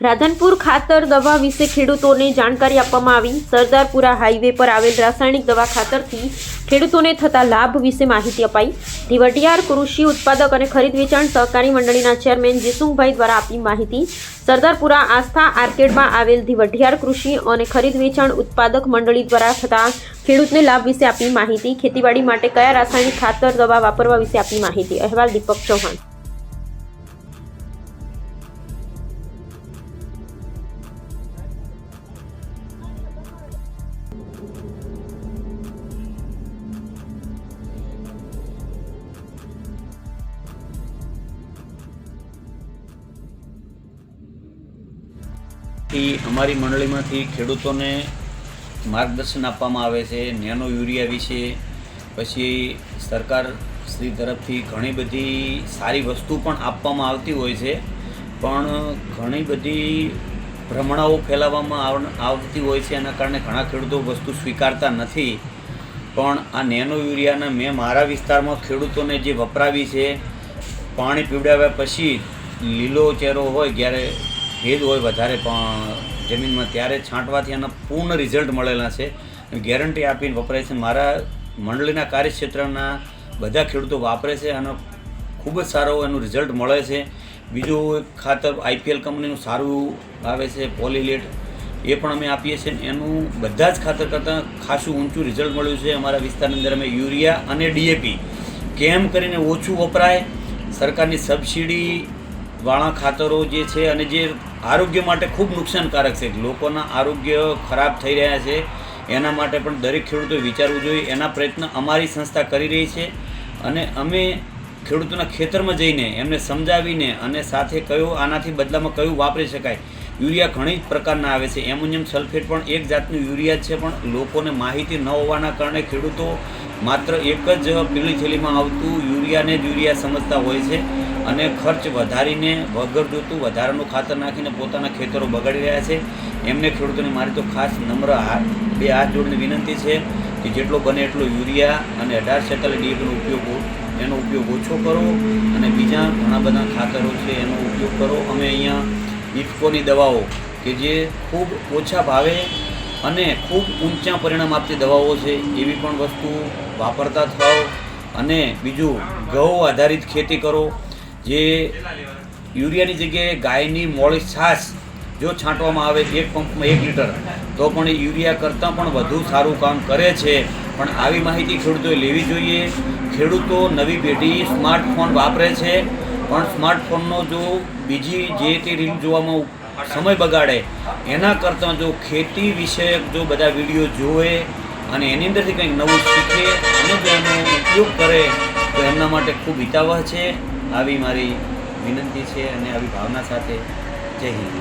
રાધનપુર ખાતર દવા વિશે ખેડૂતોને જાણકારી આપવામાં આવી. સરદારપુરા હાઈવે પર આવેલ રાસાયણિક દવા ખાતરથી ખેડૂતોને થતા લાભ વિશે માહિતી અપાઈ. ધીવટિયાર કૃષિ ઉત્પાદક અને ખરીદ વેચાણ સહકારી મંડળીના ચેરમેન જીસુંગભાઈ દ્વારા આપી માહિતી. સરદારપુરા આસ્થા આર્કેડમાં આવેલ ધીવટિયાર કૃષિ અને ખરીદ વેચાણ ઉત્પાદક મંડળી દ્વારા થતા ખેડૂતને લાભ વિશે આપી માહિતી. ખેતીવાડી માટે કયા રાસાયણિક ખાતર દવા વાપરવા વિશે આપી માહિતી? અહેવાલ દીપક ચૌહાણ. થી અમારી મંડળીમાંથી ખેડૂતોને માર્ગદર્શન આપવામાં આવે છે નેનો યુરિયા વિશે. પછી સરકાર શ્રી તરફથી ઘણી બધી સારી વસ્તુ પણ આપવામાં આવતી હોય છે. પણ ઘણી બધી ભ્રમણાઓ ફેલાવવામાં આવતી હોય છે, એના કારણે ઘણા ખેડૂતો વસ્તુ સ્વીકારતા નથી. પણ આ નેનો યુરિયાને મેં મારા વિસ્તારમાં ખેડૂતોને જે વપરાવી છે, પાણી પીવડાવ્યા પછી લીલો ચહેરો હોય, જ્યારે ભેજ હોય વધારે, પણ જમીનમાં ત્યારે છાંટવાથી એના પૂર્ણ રિઝલ્ટ મળેલા છે. ગેરંટી આપીને વપરાય છે. મારા મંડળીના કાર્યક્ષેત્રના બધા ખેડૂતો વાપરે છે અને ખૂબ જ સારો એનું રિઝલ્ટ મળે છે. બીજું ખાતર આઈપીએલ કંપનીનું સારું આવે છે પોલીલેટ એ પણ અમે આપીએ છીએ એનું બધા જ ખાતર કરતાં ખાસું ઊંચું રિઝલ્ટ મળ્યું છે. અમારા વિસ્તારની અંદર અમે યુરિયા અને ડીએપી કેમ કરીને ઓછું વપરાય? સરકારની સબસિડી વાળા ખાતરો જે છે અને જે આરોગ્ય માટે ખૂબ નુકસાનકારક છે. લોકોના આરોગ્ય ખરાબ થઈ રહ્યા છે. એના માટે પણ દરેક ખેડૂતોએ વિચારવું જોઈએ. એના પ્રયત્ન અમારી સંસ્થા કરી રહી છે અને અમે ખેડૂતોના ખેતરમાં જઈને એમને સમજાવીને અને સાથે કયું આનાથી બદલામાં કયું વાપરી શકાય યુરિયા ઘણી જ પ્રકારના આવે છે. એમોનિયમ સલ્ફેટ પણ એક જાતનું યુરિયા છે, પણ લોકોને માહિતી ન હોવાના કારણે ખેડૂતો માત્ર એક જ પીળી થેલીમાં આવતું યુરિયાને જ યુરિયા સમજતા હોય છે અને ખર્ચ વધારીને વગર જોતું વધારાનું ખાતર નાખીને પોતાના ખેતરો બગાડી રહ્યા છે. એમને ખેડૂતોને મારી તો ખાસ નમ્ર હાથ બે હાથ જોડીને વિનંતી છે કે જેટલો બને એટલો યુરિયા અને અઢાર છેતાલીસ ડીએપીનો ઉપયોગ એનો ઉપયોગ ઓછો કરો અને બીજા ઘણા બધા ખાતરો છે એનો ઉપયોગ કરો. અમે અહીંયા ઇફકોની દવાઓ કે જે ખૂબ ઓછા ભાવે અને ખૂબ ઊંચા પરિણામ આપતી દવાઓ છે એવી પણ વસ્તુ વાપરતા થાઓ અને બીજું ઘઉં આધારિત ખેતી કરો, જે યુરિયાની જગ્યાએ ગાયની મોળી છાશ જો છાંટવામાં આવે એક પંપમાં એક લીટર, તો પણ એ યુરિયા કરતાં પણ વધુ સારું કામ કરે છે. પણ આવી માહિતી ખેડૂતોએ લેવી જોઈએ. ખેડૂતો નવી પેઢી સ્માર્ટફોન વાપરે છે. પણ સ્માર્ટફોનનો જો બીજી જે તે રીલ જોવામાં સમય બગાડે. એના કરતાં જો ખેતી વિષયક જો બધા વીડિયો જોવે અને એની અંદરથી કંઈક નવું શીખે અને જો એનો ઉપયોગ કરે, તો એમના માટે ખૂબ હિતાવહ છે. આવી મારી વિનંતી છે અને આવી ભાવના સાથે જય હિન્દ.